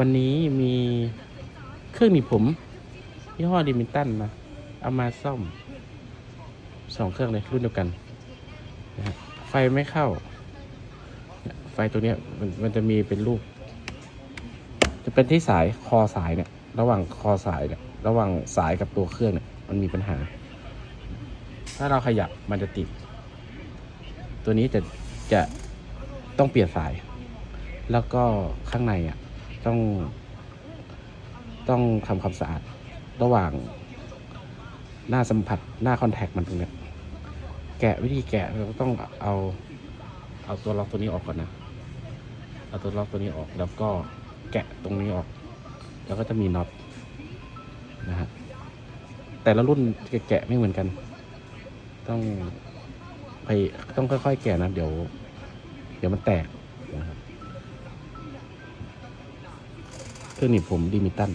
วันนี้มีเครื่องหนีบผมยี่ห้อดิมินตันนะเอามาซ่อมสองเครื่องเลยรุ่นเดียวกันนะฮะไฟไม่เข้า ไฟตัวเนี้ยมันมันจะมีเป็นรูปจะเป็นที่สายคอสายเนี่ย ระหว่างคอสายเนี่ย ระหว่างสายกับตัวเครื่องเนี่ยมันมีปัญหา ถ้าเราขยับมันจะติด ตัวนี้จะจะต้องเปลี่ยนสาย แล้วก็ข้างในอะ ต้อง ต้องทำความสะอาดระหว่างหน้าสัมผัสหน้าคอนแทคมันตรงเนี้ยแกะวิธีแกะเราต้องเอาเอาตัวล็อกตัวนี้ออกก่อนนะ เอาตัวล็อกตัวนี้ออกแล้วก็แกะตรงนี้ออก แล้วก็จะมีน็อตนะฮะแต่ละรุ่นแกะไม่เหมือนกัน ต้องไปต้องค่อยๆ แกะนะ เดี๋ยว เดี๋ยวมันแตกนะครับ เทองหนีบผมดิมิตัน